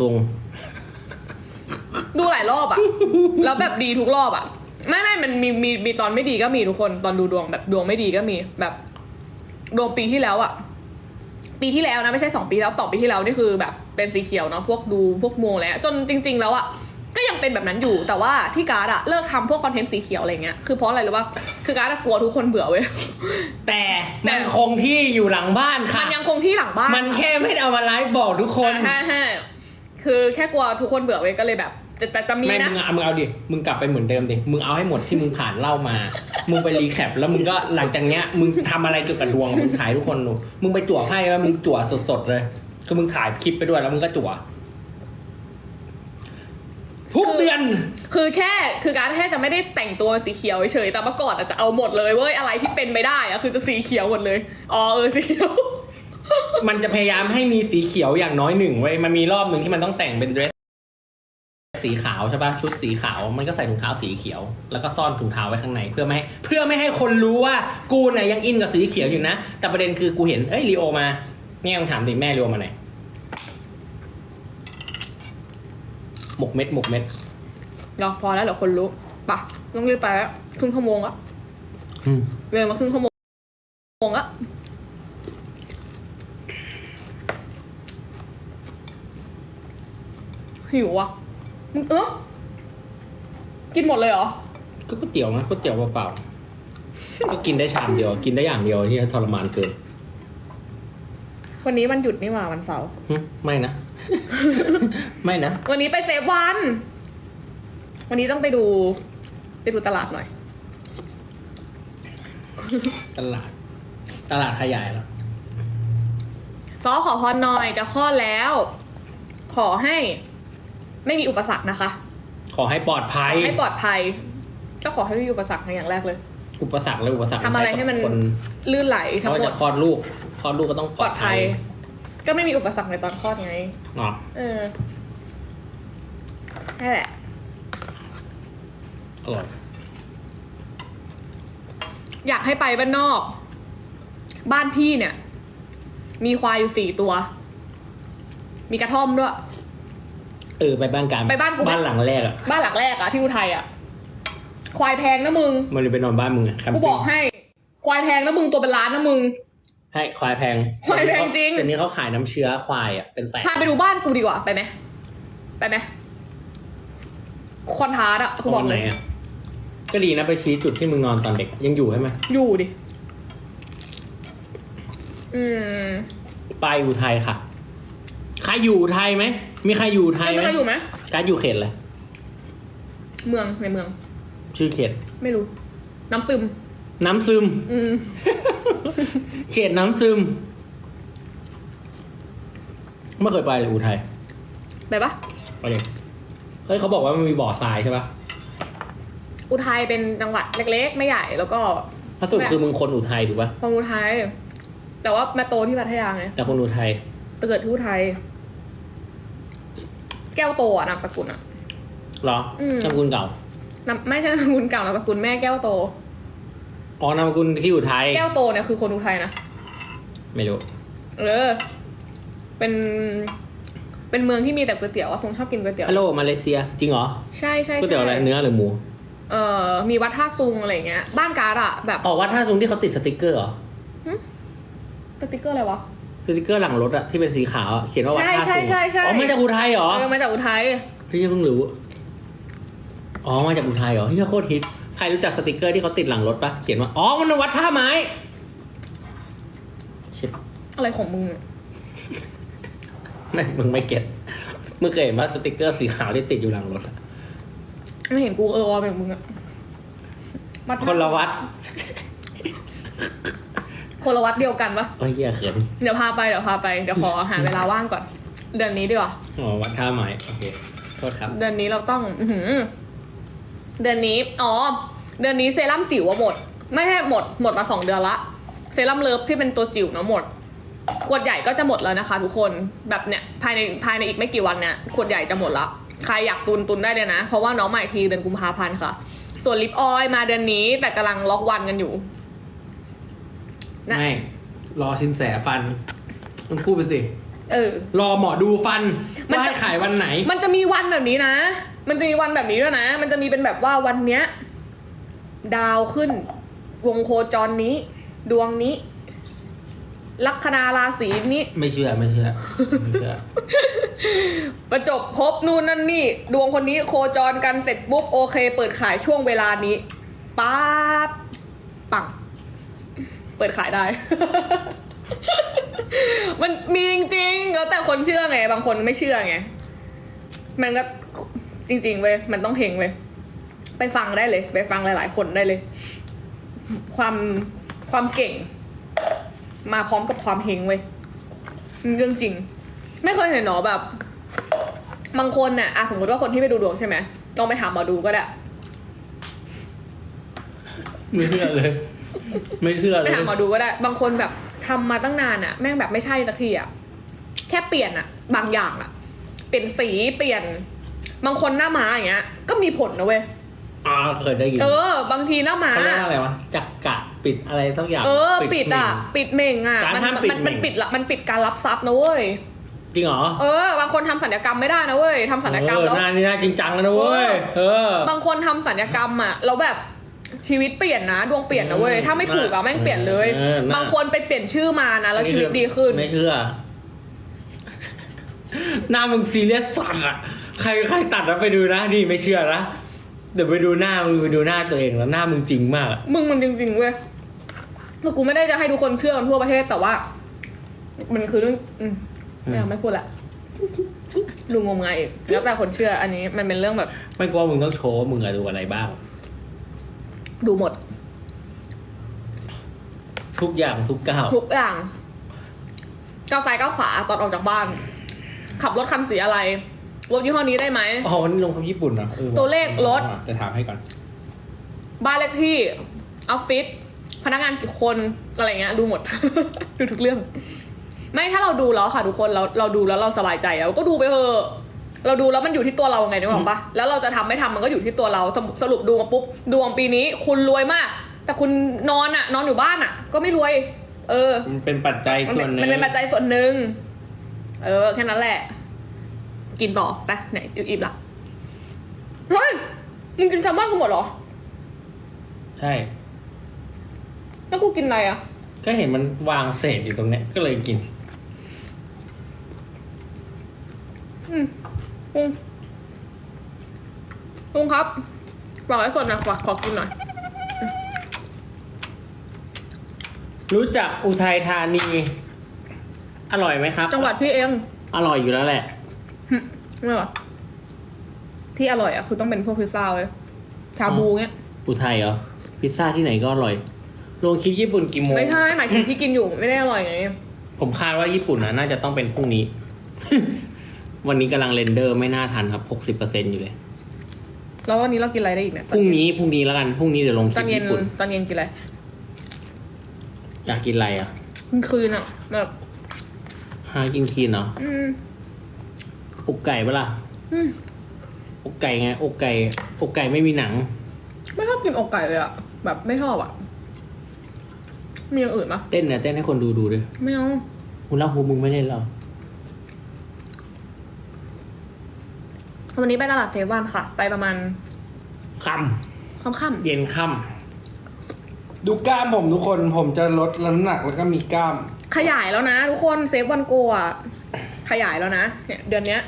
ทรงดูหลายรอบอะ แล้วแบบดีทุกรอบอะไม่ไม่มันมีมีมีตอนไม่ดีก็มีทุกคนตอนดูดวงแบบดวงไม่ดีก็มีแบบดวงปีที่แล้วอะปีที่แล้วนะไม่ใช่สองปีแล้วสองปีที่แล้วนี่คือแบบเป็นสีเขียวเนาะพวกดูพวกโมงแล้วจนจริง ๆ แล้วอะก็ยังเป็นแบบนั้นอยู่แต่ว่าที่การ์ดอะเลิกทำพวกคอนเทนต์สีเขียวอะไรเงี้ยคือเพราะอะไรรู้ป่ะคือการ์ดอะกลัวทุกคนเบื่อเว้ยแต่แต่มันคงที่อยู่หลังบ้านค่ะมันยังคงที่หลังบ้านมันแค่ไม่ได้เอามาไลฟ์บอกทุกคนอ่าฮะ คือแค่กลัวทุกคนเบื่อเว้ยก็เลยแบบ แต่แต่จะมีไม่นะ มึงเอามึงเอาดิ มึงกลับไปเหมือนเดิมดิ มึงเอาให้หมดที่มึงผ่านเล่ามา มึงไปรีแคปแล้วมึงก็หลังจากเนี้ย มึงทำอะไรเกี่ยวกับดวงมึงถ่ายทุกคนดูมึงไปจั่วไพ่ว่ามึงจั่วสดๆเลย คือมึงถ่ายคลิปไปด้วยแล้วมึงก็จั่ว ทุกเดือน คือแค่คือการดแค่จะไม่ได้แต่งตัวสีเขียวเฉยๆแต่เมื่อก่อนอะจะเอาหมดเลยเว้ยอะไรที่เป็นไปได้อะคือจะสีเขียวหมดเลยอ๋อเออสีเขียว มันจะพยายามให้มีสีเขียวอย่างน้อยหนึ่งเว้ยมันมีรอบหนึ่งที่มันต้องแต่งเป็นเดรสสีขาวใช่ปะชุดสีขาวมันก็ใส่ถุงเท้าสีเขียว แล้วก็ซ่อนถุงเท้าไว้ข้างในเพื่อไม่ให้เพื่อไม่ให้คนรู้ว่ากูเนี่ยยังอินกับสีเขียวอยู่นะ แต่ประเด็นคือกูเห็นเอ้ยลีโอมาเนี่ยมึงถามดิแม่ลีโอมาไหนอยหมกเม็ดหมกเม็ดเนาะพอแล้วเดี๋ยวคนรู้ปะต้องรีบไปแล้วครึ่งชั่วโมงอะอืมเลยมาครึ่งชั่วโมงอะ หิวอะมึงเออกินหมดเลยเหรอ ก็ก๋วยเตี๋ยวนะก๋วยเตี๋ยวเปล่าๆ ก็กินได้ชามเดียว กินได้อย่างเดียวที่ทรมานเกินวันนี้วันหยุดนี่หว่าวันเสาร์ หึไม่นะ ไม่นะ วันนี้ไปเซฟวัน วันนี้ต้องไปดู ไปดูตลาดหน่อย ตลาด ตลาดขยายแล้ว ซอขอพรหน่อยจะคลอดแล้ว ขอให้ ไม่มีอุปสรรคนะคะ ขอให้ปลอดภัยขอให้ปลอดภัย ก็ขอให้ไม่มีอุปสรรคอย่างแรกเลย อุปสรรคและอุปสรรคทำอะไรให้มันคนลื่นไหลทั้เขางหมจะดคลอดลูกคลอดลูกก็ต้องปลอดภัยก็ไม่มีอุปสรรคในตอนคลอดไงอ๋อเออนั่นแหละ อร่อยอยากให้ไปบ้านนอก บ้านพี่เนี่ย มีควายอยู่สี่ตัว มีกระท่อมด้วย เออไปบ้านการไปบ้านกูไหม บ้านหลังแรกอะบ้านหลังแรกอะที่อุทัยอะควายแพงนะมึง มันเลยไปนอนบ้านมึงอะแคมกูปิ้งบอกให้ ควายแพงนะมึงตัวเป็นล้านนะมึง ให้ควายแพงควายแพงจริงเดี๋ยวนี้เขาขายน้ำเชื้อควายอะเป็นแสนพาไปดูบ้านกูดีกว่าไปไหมไปไหมคอนทาร์ดอะกูบอกไหเลนยอะก็ดีนะไปชี้จุดที่มึงนอนตอนเด็กยังอยู่ใช่ไหมอยู่ดิ อืม ไปอุทัยค่ะใครอยู่อุทัยไหม มีใครอยู่อุทัยจะไหมีมใครอยู่ไหมการดอยู่เขตอะไรเมืองในเมือง ชื่อเขต ไม่รู้ น้ำซึม น้ำซึม อืม เขตน้ำซึมไม่เคยไปเลยอุทัยไปปะไปเลยเฮ้ยเขาบอกว่ามันมีบ่อทรายใช่ปะอุทัยเป็นจังหวัดเล็ก ๆ ไม่ใหญ่แล้วก็ถ้าสุดคือมึงคนอุทัยถูกปะคนอุทัยแต่ว่ามาโตที่พัทยาไงแต่คนอุทัยเกิดที่อุทัยแก้วโตอะนามสกุลอะ เหรออืม นามสกุลเก่านามไม่ใช่นามสกุลเก่านามสกุลแม่แก้วโต อ๋อนามสกุลที่อุทัยแก้วโตเนี่ยคือคนอุทัยนะไม่รู้เออเป็น เป็นเมืองที่มีแต่ก๋วยเตี๋ยวอะทรงชอบกินก๋วยเตี๋ยวฮัลโหลมาเลเซีย จริงเหรอใช่ใช่ก๋วยเตี๋ยวอะไรใช่เนื้อหรือหมูเอ่อมีวัดท่าซุงอะไรอย่างเงี้ย บ้านการ์ดอะแบบอ๋อว่าถ้าซุงที่เขาติดสติกเกอร์เหรอ สติ๊กเกอร์อะไรวะ สติกเกอร์หลังรถอะที่เป็นสีขาวอะเขียนว่าวัดใช่ท่าใช่ซุงใช่ใช่ อ๋อมาจากอุทัยเหรอเออมาจากอุทัยพี่เพิ่งรู้ อ๋อมาจากอุทัยเหรอที่โคตรฮิตใครรู้จักสติกเกอร์ที่เขาติดหลังรถปะเขียนว่าอ๋อมันวัดท่าไม้ชิบอะไรของมึงอะไม่มึงไม่เก็ตมึงเคยเห็นว่าสติกเกอร์สีขาวที่ติดอยู่หลังรถอะไม่เห็นกูเออวอแบบมึงอะวัดคนละวัด คนละวัดเดียวกันปะโอ้ยเหี้ยเขินเดี๋ยวพาไปเดี๋ยวพาไปเดี๋ยวขอหาเวลาว่างก่อน เดือนนี้ดีกว่าอ๋อวัดท่าไม้โอเคโทษครับ เดือนนี้เราต้องอื้อหือเดือนนี้อ๋อเดือนนี้เซรั่มจิ๋วอะหมด ไม่ใช่หมดหมดมาสองเดือนละเซรั่มเลิฟที่เป็นตัวจิ๋วเนาะหมดขวดใหญ่ก็จะหมดแล้วนะคะ ทุกคนแบบเนี้ยภายในภายในอีกไม่กี่วันเนี่ยขวดใหญ่จะหมดละใครอยากตุนตุนได้เลยนะ เพราะว่าน้องใหม่ทีเดือนกุมภาพันธ์ค่ะ ส่วนลิปออยล์มาเดือนนี้แต่กำลังล็อกวันกันอยู่ นะ ไม่ รอสินแสฟันมึงพูดไปสิ เออ รอหมอดูฟันมันว่าจะจะ ขายวันไหน มันจะมีวันแบบนี้นะ มันจะมีวันแบบนี้ด้วยนะ มันจะมีเป็นแบบว่าวันเนี้ย ดาวขึ้น วงโคจรนี้ ดวงนี้ ลัคนาราศีนี้ ไม่เชื่อไม่เชื่อไม่เชื่อ ประจบพบนู่นนั่นนี่ ดวงคนนี้โคจรกันเสร็จปุ๊บโอเค เปิดขายช่วงเวลานี้ป๊าบปัง เปิดขายได้ มันมีจริงๆ แล้วแต่คนเชื่อไง บางคนไม่เชื่อไง มันก็จริงๆเว้ย มันต้องเฮงเว้ย ไปฟังได้เลย ไปฟังหลายๆ คนได้เลย ความความเก่ง มาพร้อมกับความเฮงเว้ยเรื่องจริง ไม่เคยเห็นหนอแบบ บางคนน่ะอะสมมติว่าคนที่ไปดูดวงใช่ไหมต้องไปถามหมอดูก็ได้ ไม่เชื่อเลย ไม่เชื่อเลไปยถามหมอดูก็ได้ บางคนแบบทำมาตั้งนานอะแม่งแบบไม่ใช่สักทีอะแค่เปลี่ยนอะบางอย่างอะเปลี่ยนสีเปลี่ยน บางคนหน้าม้าอย่างเงี้ย ก็มีผลนะเว้ย อ่าเคยได้ยินเออ บางทีหน้าม้า เขาเรียกว่าอะไรวะจักกะปิดอะไรสักอย่างเออ ปิดอะเมงปิดเม่งอะการมันห้ามปิดมันเม่งมันปิดละมันปิดการรับทรัพย์นะเว้ยจริงเหรอเออ บางคนทำสัญญกรรมไม่ได้นะเว้ยทำสัญญกรรมเออแล้ว หน้านี่น่าจริงจังแล้วนะเว้ย เออ บางคนทำสัญญกรรมอะแล้วแบบ ชีวิตเปลี่ยนนะ ดวงเปลี่ยนนะเว้ยถ้าไม่ถูกอะแม่งเปลี่ยนเลย เออน่ะ บางคนไปเปลี่ยนชื่อมานะแล้วชีวิตดีขึ้น ไม่เชื่อ หน้ามึงซีเรียสสัตว์อะใครใครตัดแล้วไปดูนะนี่ไม่เชื่อนะเดี๋ยวไปดูหน้ามึงไปดูหน้าตัวเองแล้วหน้ามึงจริงมากอะมึงมันจริงๆเว้ยคือกูไม่ได้จะให้ทุกคนเชื่อกันทั่วประเทศแต่ว่า มันคือเรื่องอืมไม่เอาไม่พูดละดูงมงายอีกแล้วแต่คนเชื่ออันนี้มันเป็นเรื่องแบบ ไม่กลัวมึงต้องโชว์ว่ามึงอะดูอะไรบ้าง ดูหมด ทุกอย่างทุกก้าวทุกอย่างก้าวซ้ายก้าวขวาตอนออกจากบ้าน ขับรถคันสีอะไรรถยี่ห้อนี้ได้ไหมอ๋อวันนี้ลงคำญี่ปุ่นเหรอออตัวเลขรถจะถามให้ก่อน บ้านเลขที่ออฟฟิศพนักงานกี่คนอะไรเงี้ยดูหมด ดูทุกเรื่อง ไม่ถ้าเราดูแล้วค่ะทุกคนเราเราดูแล้วเราสบายใจเราก็ดูไปเถอะ เราดูแล้วมันอยู่ที่ตัวเราไงนึกออกปะแล้วเราจะทำไม่ทำมันก็อยู่ที่ตัวเราสรุปสรุปดูมาปุ๊บดวงปีนี้ คุณรวยมาก แต่คุณนอนอะนอนอยู่บ้านอะก็ไม่รวย เออ มันเป็นปัจจัยมันส่เป็วนนหนึ่งมันเป็นปัจจัยส่วนหนึ่งเออแค่นั้นแหละ กินต่อไปไหนอิ่มๆละเฮ้ยมึงกินแซลมอนกูหมดเหรอ ใช่ แล้วกูกินอะไรอะก็เห็นมันวางเศษอยู่ตรงเนี้ยก็เลยกิน อืม ลุงลุงครับบอกให้สดหนะขอขอกินหน่อย รู้จักอุทัยธานี อร่อยไหมครับ จังหวัดพี่เองอร่อยอยู่แล้วแหละ หึไม่หรอที่อร่อยอะคือต้องเป็นพวกพิซซ่าเลยชาบูเงี้ย อุทัยเหรอ พิซซ่าที่ไหนก็อร่อยลงคลิปญี่ปุ่นกี่โมง ไม่ใช่หมายถึงที่กินอยู่ไม่ได้อร่อยไง ผมคาดว่าญี่ปุ่นนะน่าจะต้องเป็นพรุ่งนี้ วันนี้กำลังเรนเดอร์ไม่น่าทันครับหกสิบเปอร์เซ็นอยู่เลย แล้ววันนี้เรากินอะไรได้อีกเนี่ยพรุ่งนี้พรุ่งนี้แล้วกันพรุ่งนี้เดี๋ยวลงคตลิอนปเย็นญี่ปุ่นตอนเย็นกินอะไรอยากกินอะไรอะกลางคืนอะแบบหากินคีนเหรออืมอกไก่ปะล่ะอืมอกไก่ไงอกไก่อกไก่ไม่มีหนัง ไม่ชอบกินอกไก่เลยอะแบบไม่ชอบอะมีอย่างอื่นปะเต้นนะเต้นให้คนดูดูด้วยไม่เอา คุณเล่าฮูมึงไม่เล่นเหรอ วันนี้ไปตลาดเทวันค่ะ ไปประมาณค่ค่ำำเย็นค่ดูกล้ามผมทุกคนผมจะลดน้ำหนักแล้วก็มีกล้าม ๆขยายแล้วนะ ทุกคนเซฟวันโกอะขยายแล้วนะเนี่ยเดือนเนี้ย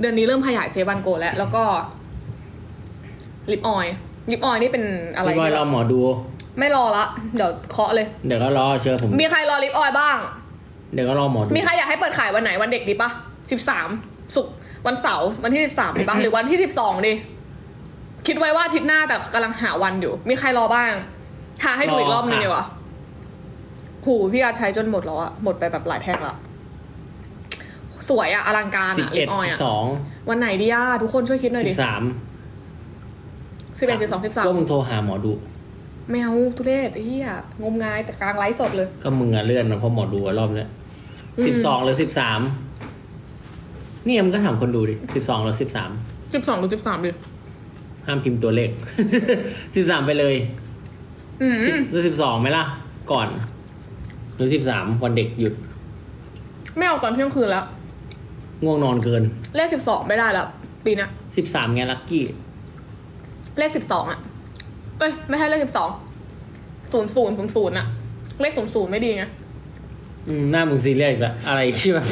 เดือนนี้เริ่มขยายเซฟวันโกแล้ว แล้วก็ลิปออยล์ลิปออยล์นี่เป็นอะไรพี่บอยรอหมอดู ไม่รอละเดี๋ยวเคาะเลย เดี๋ยวก็รอเชื่อผม มีใครรอลิปออยล์บ้าง เดี๋ยวก็รอหมอดูมีใครอยากให้เปิดขายวันไหนวันเด็กดีปะสิบสามศุกร์ วันเสาร์วันที่สิบสามดีปะหรือวันที่สิบสองดีคิดไว้ว่าอาทิตย์หน้าแต่กำลังหาวันอยู่ มีใครรอบ้างทาให้ดูอีกรอบนึงดีกว่าหูพี่อาใช้จนหมดแล้วอะหมดไปแบบหลายแพ็คละสวยอะอลังการสิบอะลิเอ็ดปออยสิอะบสองวันไหนดีอะทุกคนช่วยคิดหน่อยสิดิบสามสิบเอ็ดสิบสองสิบสามก็มึงโทรหาหมอดูไม่เอาทุเรศไอ้เหี้ยงมงายแต่กลางไลฟ์สดเลย ก็มึงอะเลื่อนนะเพราะหมอดูอะรอบเนี้ยอืมสิบสองหรือสิบสาม นี่มึงก็ถามคนดูดิสิบสองหรือสิบสามสิบสองหรือสิบสามดิห้ามพิมพ์ตัวเลข สิบสามไปเลยอืมสิบหรือสิบสองไหมล่ะ ก่อน หรือสิบสามวันเด็กหยุด ไม่เอาตอนเที่ยงคืนแล้ว ง่วงนอนเกิน เลขสิบสองไม่ได้แล้วปีเนี้ยสิบสามไงลักกี้ เลขสิบสองอะเอ้ย ไม่ใช่เลขสิบสองศูนย์ศูนย์ศูนย์ศูนย์อะเลขศูนย์ศูนย์ไม่ดีไง อืมหน้ามึงซีเรียสอีกแล้วอะไรที่แบบ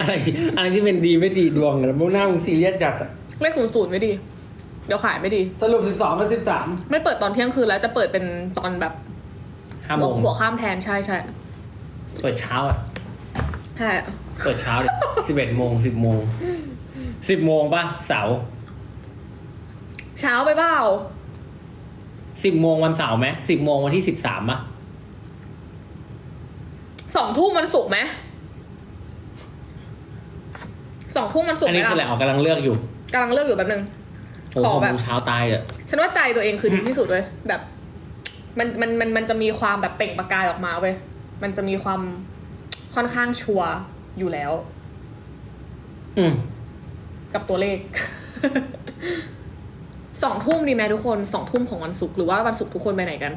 อะไร อะไรที่เป็นดีไม่ดีดวงแล้วหน้ามึงซีเรียสจัดอะเลขศูนย์ศูนย์ไม่ดี เดี๋ยวขายไม่ดี สรุปสิบสองกับสิบสามไม่เปิดตอนเที่ยงคืนแล้วจะเปิดเป็นตอนแบบห้าโมงหัวข้ามแทนใช่ใช่เปิดเช้าอะ ใช่เปิดเช้าดิสิบเอ็ดโมงสิบโมงสิบโมงป่ะเสาร์เช้าไปเปล่าสิบโมงวันเสาร์ไหมสิบโมงวันที่สิบสามป่ะ สองทุ่มมันสุกร์ไหมสองทุ่มมันสุกอันร์ไหมนี้คืออะไรล่ะออกกำลังเลือกอยู่กำลังเลือกอยู่แบบนึง โอ้ขอโหแบบโมงเช้าตายอะ ฉันว่าใจตัวเองคือดีที่สุดเลยแบบ มันมันมันมันจะมีความแบบเปล่งประกายออกมาเว้ยมันจะมีความค่อนข้างชัวร์อยู่แล้ว อืมกับตัวเลข สองทุ่มดีไหมทุกคนสองทุ่มของวันศุกร์หรือว่าวันศุกร์ทุกคนไปไหนกัน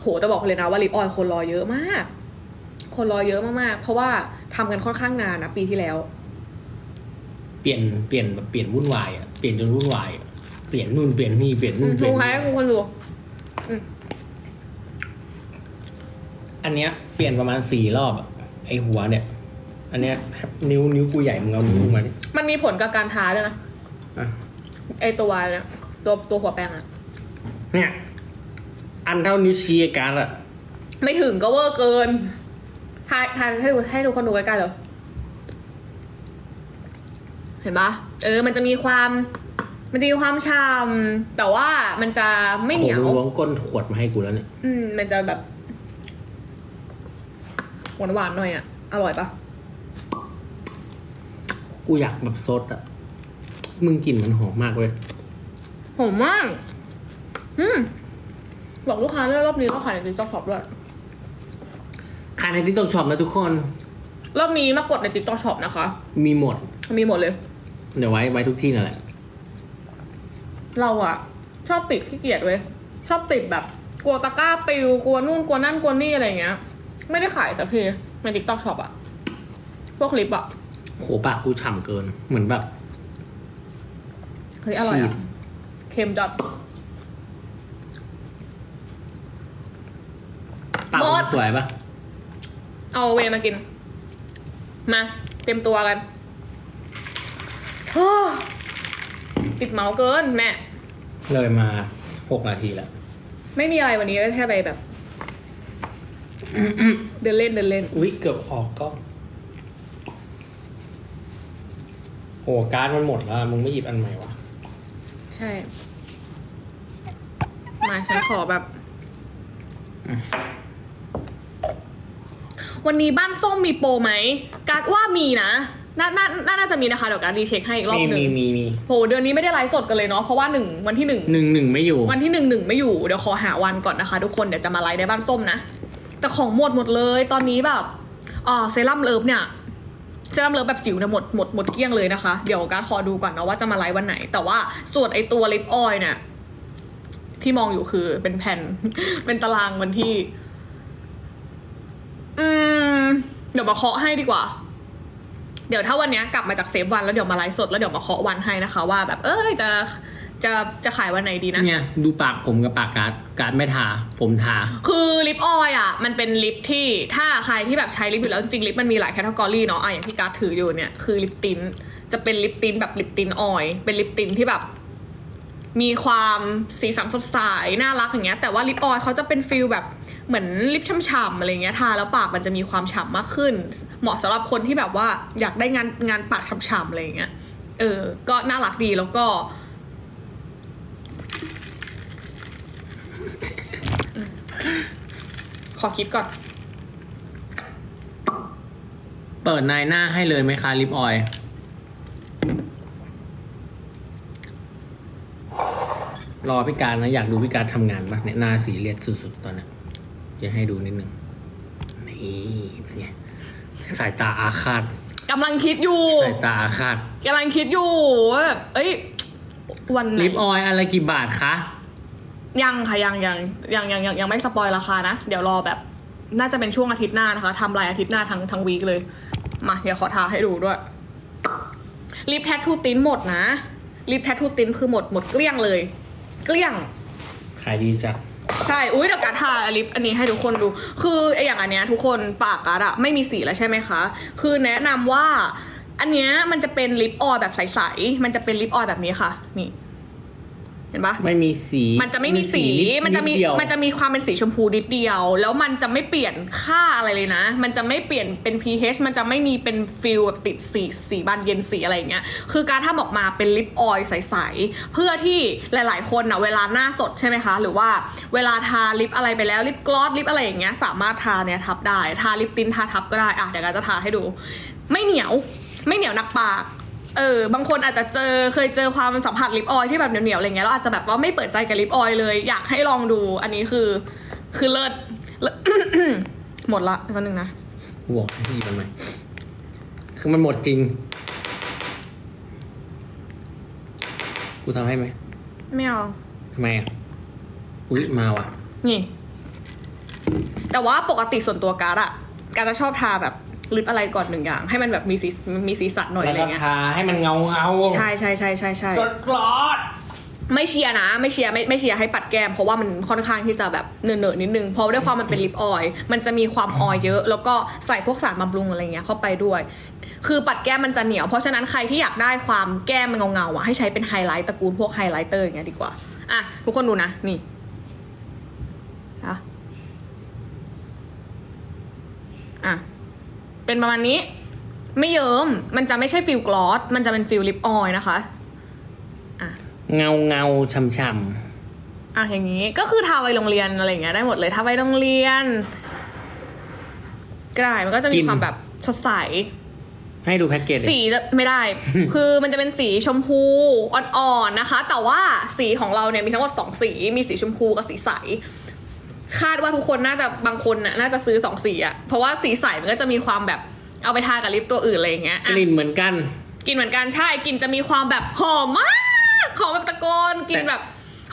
โหจะบอกเลยนะว่าลิปออยคนรอเยอะมาก คนรอเยอะมากๆ เพราะว่าทำกันค่อนข้างนานนะปีที่แล้ว เปลี่ยนเปลี่ยนแบบเปลี่ยนวุ่นวายอะเปลี่ยนจนวุ่นวายอะเปลี่ยนนู่นเปลี่ยนนี่เปลี่ยนนู่นเปลี่ดูยนให้นี่คุณคนดูอันเนี้ยเปลี่ยนประมาณสี่รอบอะไอหัวเนี่ย อันเนี้ยนิ้วนิ้วกูใหญ่มึงเอานิ้วมาดิมันมีผลกับการทาด้วยนะอะไอตัวเนี่ยตัวตัวหัวแปรงอะเนี่ย อันเท่านิ้วชี้การดอะไม่ถึงก็เวอร์เกิน ทายทายให้ดูให้ดูคนดูใกล้ๆเลยเห็นปะเออ มันจะมีความ มันจะมีความชำแต่ว่ามันจะไม่เหนียวโหมึงล้วงก้นขวดมาให้กูแล้วเนี่ย อืม มันจะแบบหวานหวานๆหน่อยอะ อร่อยปะกูอยากแบบซดอะมึงกลิ่นมันหอมมากเว้ย หอมมาก อืม บอกลูกค้าด้วยรอบนี้เราขายในติ๊กต็อกช็อปด้วย ขายในที่ตกช็อปนะทุกคน รอบนี้มากดในติ๊กต็อกช็อปนะคะ มีหมด มีหมดเลย เดี๋ยวไว้ไว้ทุกที่นั่นแหละ เราอะชอบติดขี้เกียจเว้ย ชอบติดแบบ กลัวตะกร้าปิว กลัวนู่น กลัวนั่น กลัวนี่อะไรอย่างเงี้ย ไม่ได้ขายสักทีในติ๊กต็อกช็อปอะพวกลิปอะโหปากกูฉ่ำเกิน เหมือนแบบ เฮ้ยอร่อยฉีดอะเค็มจัด ปากหมมึดงสวยปะ เอาเวย์มากิน มา เต็มตัวกันเฮ้อติดเมาส์เกินแม่ เลยมาหกนาทีแล้ว ไม่มีอะไรวันนี้แค่ไปแบบ เดินเล่นเดินเล่น อุ๊ย เกือบออกก็โหการ์ดมันหมดแล้ว มึงไม่หยิบอันใหม่วะ ใช่ มาฉันขอแบบ วันนี้บ้านส้มมีโปรไหมการ์ดว่ามีนะน่าน่าน่าน่าจะมีนะคะเดี๋ยวการดรีเช็คให้อีกรอบมีหนึ่มีงมีมีโหเดือนนี้ไม่ได้ไลฟ์สดกันเลยเนาะเพราะว่าหนึ่งวันที่หนึ่ง หนึ่งหนึ่งไม่อยู่ วันที่หนึ่งหนึ่งไม่อยู่เดี๋ยวขอหาวันก่อนนะคะ ทุกคนเดี๋ยวจะมาไลฟ์ในบ้านส้มนะ แต่ของหมดหมดเลยตอนนี้แบบอ่าเซรั่มเลิฟเนี่ยเซรั่มเลิฟแบบจิ๋วเนี่ยหมดหมดหมดเกลี้ยงเลยนะคะ เดี๋ยวการดขอดูก่อนนะว่าจะมาไลฟ์วันไหน แต่ว่าส่วนไอตัวลิปออยล์เนี่ยที่มองอยู่คือเป็นแผ่น เป็นตารางวันที่ อืม เดี๋ยวมาเคาะให้ดีกว่า เดี๋ยวถ้าวันเนี้ยกลับมาจากเซฟวันแล้วเดี๋ยวมาไลฟ์สดแล้วเดี๋ยวมาเคาะวันให้นะคะ ว่าแบบเอ้ยจะจะจะขายวันไหนดีนะ เนี่ยดูปากผมกับปากการ์ดการ์ดไม่ทา ผมทา คือลิปออยล์อะ มันเป็นลิปที่ถ้าใครที่แบบใช้ลิปอยู่แล้วจริงๆลิปมันมีหลายแคตตากรีเนาะอะอย่างที่การ์ดถืออยู่เนี่ยคือลิปตินจะเป็นลิปตินแบบลิปตินออยล์เป็นลิปตินที่แบบ มีความสีสันสดใสน่ารักอย่างเงี้ยแต่ว่าลิปออยล์เขาจะเป็นฟิลแบบ เหมือนลิปฉ่ำๆอะไรเงี้ยทาแล้วปากมันจะมีความฉ่ำมากขึ้น เหมาะสำหรับคนที่แบบว่าอยากได้งานงานปากฉ่ำๆอะไรเงี้ยเออ ก็น่ารักดีแล้วก็ขอคิดก่อน เปิดนายหน้าให้เลยไหมคะลิปออยรอพี่การนะ อยากดูพี่การทำงานปะเนี่ยหน้าสีเลียดสุดๆ ตอนนี้ จะให้ดูนิดนึงนี่เป็นไงสายตาอาฆาตกำลังคิดอยู่สายตาอาฆาตกำลังคิดอยู่ว่าแบบเอ้ย วันไหนลิปออยล์อะไรกี่บาทคะ ยังค่ะยังยังยังยังยังยังไม่สปอยราคานะ เดี๋ยวรอแบบ น่าจะเป็นช่วงอาทิตย์หน้านะคะทำรายอาทิตย์หน้าทั้งทั้งวีคเลย มาเดี๋ยวขอทาให้ดูด้วยลิปแทททูติ้นหมดนะลิปแทททูติ้นคือหมดหมดเกลี้ยงเลย เกลี้ยงขายดีจัด ใช่ อุ้ยเดี๋ยวกาดทาลิปอันนี้ให้ทุกคนดู คือไออย่างอันเนี้ยทุกคนปากกาดอะไม่มีสีแล้วใช่ไหมคะ คือแนะนำว่า อันเนี้ยมันจะเป็นลิปออยล์แบบใสๆ มันจะเป็นลิปออยล์แบบนี้ค่ะ นี่ เห็นปะไม่มีสี มันจะไม่มีสีนิดมันจะมีดเดียวมันจะมีความเป็นสีชมพูนิดเดียว แล้วมันจะไม่เปลี่ยนค่าอะไรเลยนะ มันจะไม่เปลี่ยนเป็น pH มันจะไม่มีเป็นฟิลแบบติดสี สีบานเย็นสีอะไรอย่างเงี้ย คือการถ้าออกมาเป็นลิปออยล์ใสๆ เพื่อที่หลาย ๆ คนอะเวลาหน้าสดใช่ไหมคะ หรือว่าเวลาทาลิปอะไรไปแล้วลิปกลอสลิปอะไรอย่างเงี้ย สามารถทาเนี่ยทับได้ ทาลิปติ้นทาทับก็ได้ อะเดี๋ยวการจะทาให้ดู ไม่เหนียว ไม่เหนียวหนักปาก เออบางคนอาจจะเจอเคยเจอความสัมผัสลิปออยล์ที่แบบเหนียวๆอะไรเงี้ยแล้วอาจจะแบบว่าไม่เปิดใจกับลิปออยล์เลย อยากให้ลองดูอันนี้คือ คือเลิศเลิศหมดละแป๊บนึงนะบวกให้พี่มันไหมคือมันหมดจริง กูทำให้ไหมไม่เอาทำไมอะอุ๊ยมาว่ะ นี่ แต่ว่าปกติส่วนตัวการ์ดอะการจะชอบทาแบบ ลิปอะไรก่อนหนึ่งอย่าง ให้มันแบบมีสีมีสีสันหน่อยแล้อะวไรก็เงี้ยทาให้มันเงาเงาๆใช่ใช่ใช่ใช่ใช่กรดกรอดไม่เชียร์นะ ไม่เชียร์ไม่ไม่เชียร์ให้ปัดแก้ม เพราะว่ามันค่อนข้างที่จะแบบเนอะๆนิดนึงเพราะด้วยความมันเป็นลิปออยล์มันจะมีความออยล์เยอะ แล้วก็ใส่พวกสารบำรุงอะไรเงี้ยเข้าไปด้วย คือปัดแก้มมันจะเหนียว เพราะฉะนั้นใครที่อยากได้ความแก้มมันเงาๆอะให้ใช้เป็นไฮไลท์ตระกูลพวกไฮไลท์เตอร์อย่างเงี้ยดีกว่าอะทุกคนดูนะนี่อะอะ เป็นประมาณนี้ ไม่เยิ้มมันจะไม่ใช่ฟิลกลอสมันจะเป็นฟิลลิปออยล์นะคะอะเงาเงาๆช่ำอะอย่างนี้ก็คือทาไว้โรงเรียนอะไรอย่างเงี้ยได้หมดเลยทาไว้โรงเรียนก็ได้มันก็จะมีความแบบสดใสๆให้ดูแพ็กเกจดิสีจะไม่ได้ คือมันจะเป็นสีชมพูอ่อนๆนะคะ แต่ว่าสีของเราเนี่ยมีทั้งหมดสองสี มีสีชมพูกับสีใส คาดว่าทุกคนน่าจะบางคนน่ะน่าจะซื้อสองสีอะเพราะว่าสีใสมันก็จะมีความแบบเอาไปทากับลิปตัวอื่นอะไรอย่างเงี้ยกอะลิ่นเหมือนกัน กลินเหมือนกันใช่กลินจะมีความแบบหอมมากหอมแบบตะโกนกลินแบบ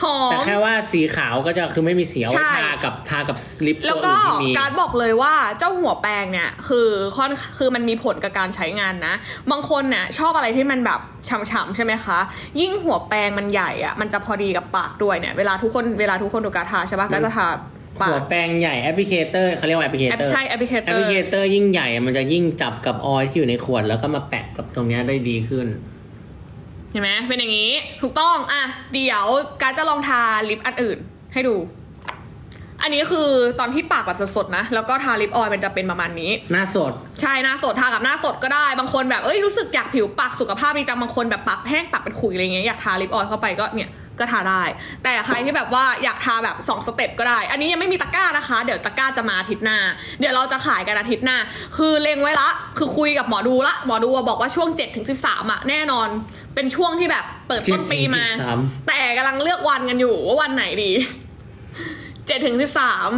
หอแต่ม แค่ว่าสีขาวก็จะคือไม่มีสีเอาไว้ใช่ ทากับทากับลิปแล้วตัวก็อื่นที่มี การดบอกเลยว่าเจ้าหัวแปรงเนี่ยคือค่อนคือมันมีผลกับการใช้งานนะ บางคนเนี่ยชอบอะไรที่มันแบบฉ่ำๆใช่ไหมคะ ยิ่งหัวแปรงมันใหญ่อะมันจะพอดีกับปากด้วยเนี่ยเวลาทุกคนเวลาทุกคนดูการทาใช่ปะก็จะทา ปาหัวกแปรงใหญ่แอปพลิเคเตอร์เขาเรียกว่าแอปพลิเคแอปเตอร์ใช่แอปพลิเคแอเตปอพลิร์เคเตอร์ยิ่งใหญ่อะมันจะยิ่งจับกับออยล์ที่อยู่ในขวดแล้วก็มาแปะกับตรงเนี้ยได้ดีขึ้น เห็นไหมเป็นอย่างนี้ ถูกต้องอะเดี๋ยวการจะลองทาลิปอันอื่น ให้ดู อันนี้คือตอนที่ปากแบบสดๆนะ แล้วก็ทาลิปออยล์มันจะเป็นประมาณนี้ หน้าสด ใช่หน้าสดทากับหน้าสดก็ได้ บางคนแบบเอ้ยรู้สึกอยากผิวปากสุขภาพดีจังบางคนแบบปากแห้งปากเป็นขุยอะไรเงี้ยอยากทาลิปออยล์เข้าไปก็เนี่ย ก็ทาได้ แต่ใครที่แบบว่าอยากทาแบบ 2 สเต็ปก็ได้ อันนี้ยังไม่มีตะกร้านะคะ เดี๋ยวตะกร้าจะมาอาทิตย์หน้า เดี๋ยวเราจะขายกันอาทิตย์หน้า คือเล็งไว้ละ คือคุยกับหมอดูละ หมอดูอะบอกว่าช่วง7ถึง13อะแน่นอน เป็นช่วงที่แบบเปิดต้นปีมา7ถึง13 แต่กำลังเลือกวันกันอยู่ว่าวันไหนดีเจ็ดถึงสิบสาม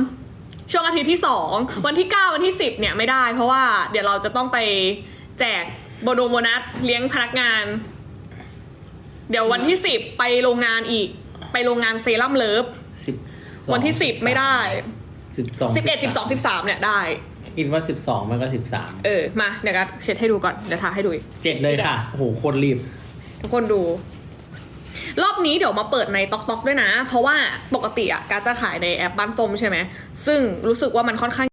ช่วงอาทิตย์ที่สองวันที่เก้าวันที่สิบเนี่ยไม่ได้ เพราะว่าเดี๋ยวเราจะต้องไปแจกโบนงโบนัสเลี้ยงพนักงาน เดี๋ยววันที่สิบไปโรงงานอีก ไปโรงงานเซรั่มเลิฟสิบวันที่สิบไม่ได้สิบสองสิบเอ็ดสิบสองสิบสามเนี่ยได้ คิดว่าสิบสองมันก็สิบสามเออมาเดี๋ยวกันเช็ดให้ดูก่อนเดี๋ยวทาให้ดูอีกเจ็ดเลยค่ะโอ้โหโคตรรีบ ทุกคนดู รอบนี้เดี๋ยวมาเปิดในต็อกต็อกด้วยนะ เพราะว่าปกติอะการจะขายในแอปบ้านส้มใช่ไหมซึ่งรู้สึกว่ามันค่อนข้าง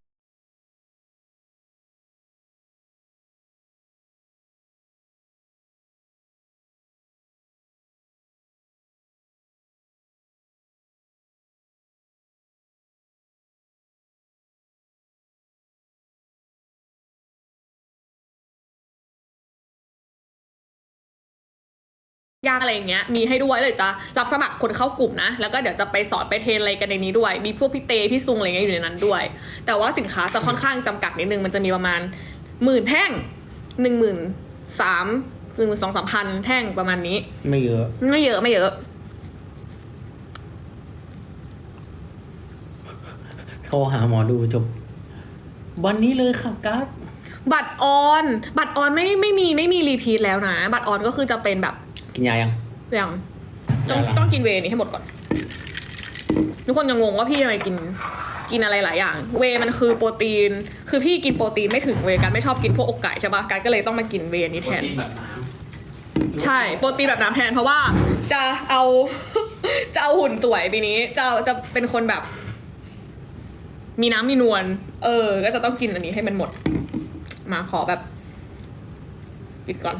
ยากอะไรอย่างเงี้ยมีให้ด้วยเลยจะรับสมัครคนเข้ากลุ่มนะ แล้วก็เดี๋ยวจะไปสอนไปเทรนอะไรกันในนี้ด้วย มีพวกพี่เตพี่ซุงอะไรเงี้ยอยู่ในนั้นด้วย แต่ว่าสินค้าจะค่อนข้างจำกัดนิดนึงมันจะมีประมาณหมื่นแท่งหนึ่งหมื่นสามหนึ่งหมื่นสองสามพันแท่งประมาณนี้ ไม่เยอะไม่เยอะไม่เยอะโทรหาหมอดูจบ วันนี้เลยค่ะการ์ดบัตรออน บัตรออนไม่ไม่มีไม่มีรีพีทแล้วนะ บัตรออนก็คือจะเป็นแบบ กินยายังอย่างต้องได้ละ ต้องกินเวย์นี้ให้หมดก่อน ทุกคนยังงงว่าพี่ทำไมกิน กินอะไรหลายอย่าง เวย์มันคือโปรตีน คือพี่กินโปรตีนไม่ถึงเวย์กันไม่ชอบกินพวกอกไก่ใช่ปะกันก็เลยต้องมากินเวย์นี้แทน โปรตีแบบน้ำใช่โปรตีนแบบน้ำแทนเพราะว่าจะเอา จะเอาหุ่นสวยปีนี้ จะจะเป็นคนแบบ มีน้ำมีนวลเออ ก็จะต้องกินอันนี้ให้มันหมด มาขอแบบ ปิดก่อน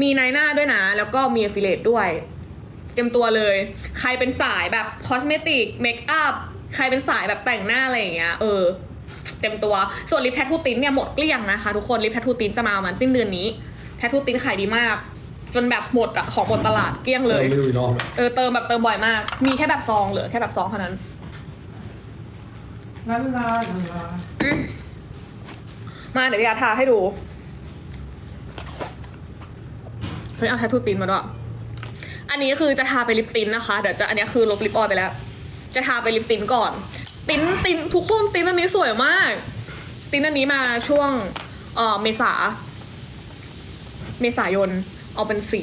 มีในหน้าด้วยนะ แล้วก็มี a ฟิเลตด้วย เตรียมตัวเลย ใครเป็นสายแบบคอสเมติกเมคอัพใครเป็นสายแบบแต่งหน้าอะไรอย่างเงี้ยเออเต็มตัว ส่วนลิปแททูตินเนี่ยหมดเกลี้ยงนะคะทุกคนลิปแททูตินจะมาประมาณสิ้นเดือนนี้ แททูตินขายดีมาก จนแบบหมดอะของหมดตลาดเกลี้ยงเลย ไม่รู้อีกรอบเออเติมแบบเติมบ่อยมาก มีแค่แบบซองเหลือแค่แบบซองเท่านั้น ลาลาลาลามาเดี๋ยวพี่อาทาให้ดู เฮ้ยเอาแททูตินมาด้วยอันนี้คือจะทาไปลิปตินนะคะเดี๋ยวจะอันนี้คือลบลิปออยล์ไปแล้ว จะทาไปลิปตินก่อน ตินตินทุกคนตินอันนี้สวยมาก ตินอันนี้มาช่วงเอ่อเมษา เมษายน เอาเป็นสี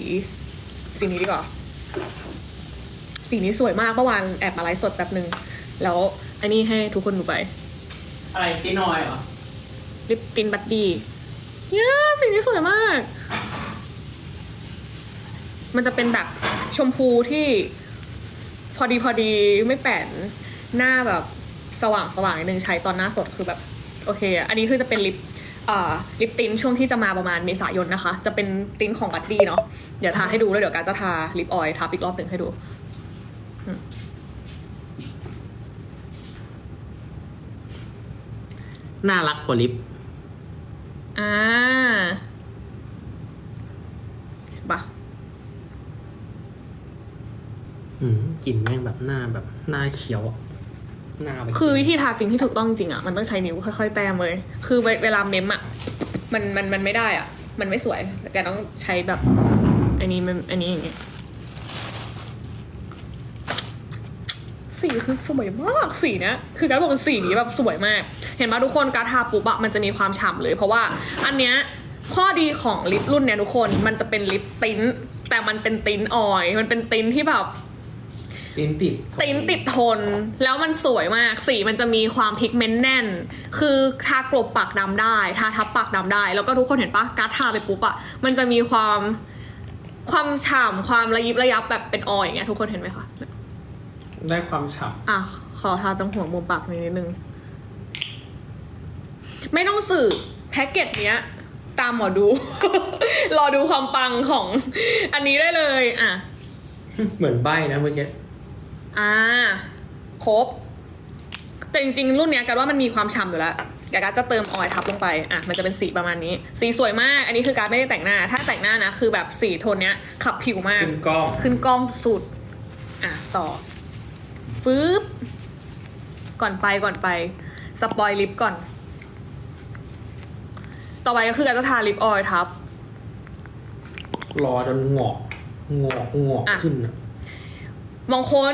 สีนี้ดีกว่า สีนี้สวยมากเมื่อวานแอบมาไลฟ์สดแป๊บหนึ่งแล้วอันนี้ให้ทุกคนดูไป อะไรตีนอยเหรอลิปตินบัดดี้เนี่ยสีนี้สวยมาก มันจะเป็นแบบชมพูที่พอดีพอดีไม่แป่นหน้าแบบสว่างสว่างนิดนึงใช้ตอนหน้าสดคือแบบโอเคอะอันนี้คือจะเป็นลิปอ่าลิปตินช่วงที่จะมาประมาณเมษายนนะคะ จะเป็นตินของบัดดี้เนาะเดี๋ยวทาให้ดูแล้วเดี๋ยวการจะทาลิปออยล์ทาอีกรอบหนึ่งให้ดูน่ารักกว่าลิปอ่าปะ อืม กลิ่นแม่งแบบหน้าแบบหน้าเขียวอะหน้าไปคือวิธีทาจริงที่ถูกต้องจริงอะมันต้องใช้นิ้วค่อยๆแต้มเลยคือเวลาเมมอะมันมันมันไม่ได้อะ มันไม่สวยแกต้องใช้แบบอันนี้มันอันนี้อย่างเงี้ยสีคือสวยมากสีเนี้ยคือการบอกเป็นสีนี้แบบสวยมาก เห็นไหมทุกคนการทาปุ๊บอะมันจะมีความฉ่ำเลย เพราะว่าอันเนี้ยข้อดีของลิปรุ่นเนี้ยทุกคนมันจะเป็นลิปติ้นแต่มันเป็นติ้นออยมันเป็นติ้นที่แบบ ตีนติดติ้นติดทน แล้วมันสวยมาก สีมันจะมีความพิกเมนต์แน่น คือทากลบปากดำได้ ทาทับปากดำได้ แล้วก็ทุกคนเห็นปะการดทาไปปุ๊บอะมันจะมีความความฉ่ำความระยิบระยับแบบเป็นออยล์อย่างเงี้ยทุกคนเห็นไหมคะ ได้ความฉ่อะ ขอทาตรงหัวมุมปากนิดนึง ไม่ต้องสื่อแพ็กเกจเนี้ย ตามหมอดู รอดูความปังของอันนี้ได้เลย อะำเหมือนใบนะเมื่อกี้ อ่าครบ แต่จริงๆ รุ่นเนี้ยกันว่ามันมีความฉ่ำอยู่แล้วแต่การจะเติมออยล์ทับลงไป อะ มันจะเป็นสีประมาณนี้ สีสวยมาก อันนี้คือการไม่ได้แต่งหน้า ถ้าแต่งหน้านะ คือแบบสีโทนเนี้ย ขับผิวมาก ขึ้นกล้อง ขึ้นกล้องสุด อะ ต่อ ฟืบก่อนไปก่อนไป สปอยลิปก่อน ต่อไปก็คือการจะทาลิปออยล์ทับ รอจนงอก งอก งอกอะขึ้นอะ บางคน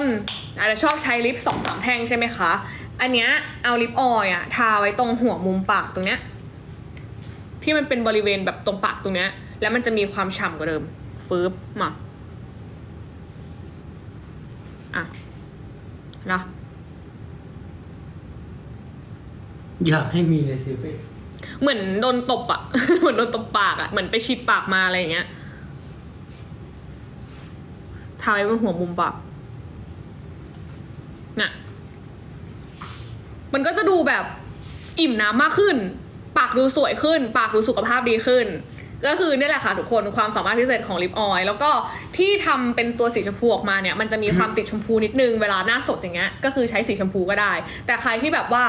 อาจจะชอบใช้ลิปสองสามแท่งใช่ไหมคะ อันเนี้ยเอาลิปออยล์อะทาไว้ตรงหัวมุมปากตรงเนี้ยที่มันเป็นบริเวณแบบตรงปากตรงเนี้ย แล้วมันจะมีความฉ่ำกว่าเดิมฟืบมาอะนะอยากให้มีในซีรีส์เหมือนโดนตบอะ เหมือนโดนตบปากอะเหมือนไปฉีดปากมาอะไรอย่างเงี้ยทาไว้บนหัวมุมปากน่ะ มันก็จะดูแบบอิ่มน้ำมากขึ้น ปากดูสวยขึ้น ปากดูสุขภาพดีขึ้น ก็คือเนี่ยแหละค่ะทุกคนความสามารถพิเศษของลิปออยล์แล้วก็ที่ทำเป็นตัวสีชมพูออกมาเนี่ย มันจะมีความติดชมพูนิดนึงเวลาหน้าสดอย่างเงี้ยก็คือใช้สีชมพูก็ได้ แต่ใครที่แบบว่า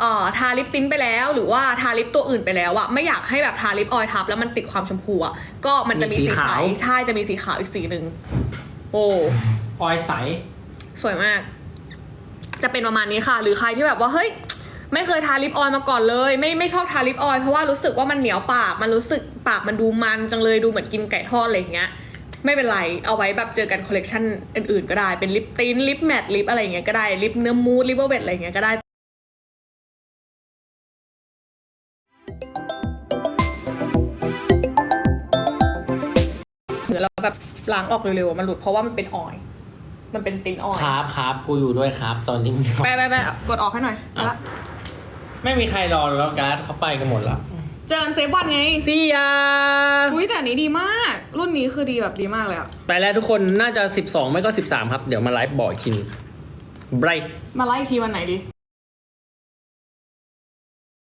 เอ่อทาลิปติ้นไปแล้ว หรือว่าทาลิปตัวอื่นไปแล้วอะไม่อยากให้แบบทาลิปออยล์ทับแล้วมันติดความชมพูอะก็มันจะมีสีใสใช่จะมีสีขาวอีกสีหนึ่งโอ้ออยใสสวยมาก จะเป็นประมาณนี้ค่ะ หรือใครที่แบบว่าเฮ้ยไม่เคยทาลิปออยล์มาก่อนเลย ไม่ไม่ชอบทาลิปออยล์เพราะว่ารู้สึกว่ามันเหนียวปาก มันรู้สึกปากมันดูมันจังเลยดูเหมือนกินไก่ทอดอะไรอย่างเงี้ยไม่เป็นไร เอาไว้แบบเจอกันคอลเลกชันอื่นๆก็ได้ เป็นลิปตินลิปแมตต์ลิปอะไรอย่างเงี้ยก็ได้ ลิปเนื้อมูดลิปเวอร์เวทอะไรอย่างเงี้ยก็ได้เหมือนเราแบบล้างออกเร็วๆ มันหลุดเพราะว่ามันเป็นออย มันเป็นตินออยครับครับกูอยู่ด้วยครับ ตอนนี้ไปไปไปกดออกให้หน่อยไปละไม่มีใครรอแล้วการ์ดเขาไปกันหมดแล้วเจอกันเซฟวันไงซียาอุ้ยแต่อันนี้ดีมาก รุ่นนี้คือดีแบบดีมากเลยอะไปแล้วทุกคนน่าจะ 12 ไม่ก็ 13 ครับ เดี๋ยวมาไลฟ์บ่อยคินไบรมาไล่อีกทีวันไหนดี